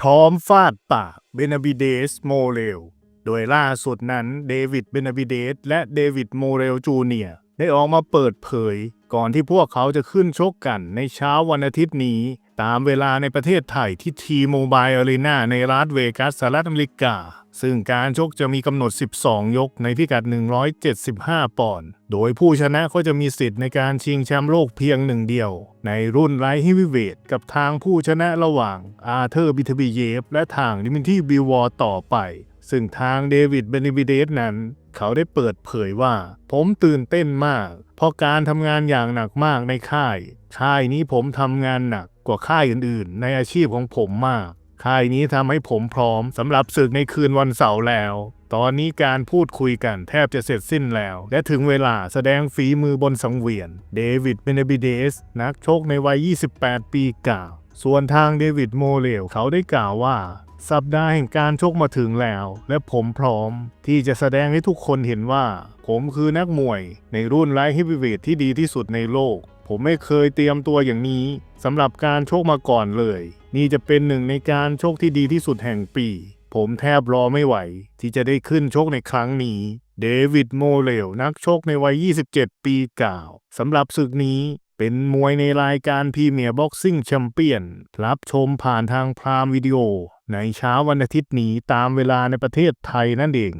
พร้อมฟาดปากเบนาบิเดสโมเรล โดยล่าสุดนั้นเดวิดเบนาบิเดสและเดวิดโมเรลจูเนียร์ได้ออกมาเปิดเผย ก่อนที่พวกเขาจะขึ้นชกกันในเช้าวันอาทิตย์นี้ ตามเวลาในประเทศไทยที่ทีโมบายอารีนาในรัฐเวกัสสหรัฐอเมริกา ซึ่งการชกจะมีกำหนด 12 ยกในพิกัด 175 ปอนด์ โดยผู้ชนะก็จะมีสิทธิ์ในการชิงแชมป์โลกเพียงหนึ่งเดียว ในรุ่นไลท์เฮฟวีเวทกับทางผู้ชนะระหว่างอาเธอร์บิทบีเยฟและทางดิมินที่บิวอร์ต่อไป ซึ่งทางเดวิดเบนิบิเดสนั้น เขาได้เปิดเผยว่า ผมตื่นเต้นมาก เพราะการทำงานอย่างหนักมากในค่าย ค่ายนี้ผมทำงานหนักกว่าค่ายอื่นๆ ในอาชีพของผมมาก ค่ายนี้ทำให้ผมพร้อมสำหรับศึกในคืนวันเสาร์แล้ว ตอนนี้การพูดคุยกันแทบจะเสร็จสิ้นแล้ว และถึงเวลาแสดงฝีมือบนสังเวียน เดวิดเบเนบิเดส นักชกในวัย 28 ปีกล่าว ส่วนทางเดวิดโมเลลเขาได้กล่าวว่าสัปดาห์แห่งการชกมาถึงแล้ว และผมพร้อม ที่จะแสดงให้ทุกคนเห็นว่า ผมคือนักมวย ในรุ่นไลท์เฮฟวีเวทที่ดีที่สุดในโลก ผมไม่เคยเตรียมตัวอย่างนี้สำหรับการชกมาก่อนเลย นี่จะเป็นหนึ่งในการโชกที่ดีที่สุดแห่งปี ผมแทบรอไม่ไหว ที่จะได้ขึ้นโชกในครั้งนี้ เดวิดโมเลลนักชกในวัย 27 ปีกล่าวสำหรับศึกนี้เป็นมวยในรายการพรีเมียร์บ็อกซิ่งแชมเปี้ยนรับชมผ่านทางพรามวิดีโอ ในเช้าวันอาทิตย์นี้ตามเวลาในประเทศไทยนั่นเอง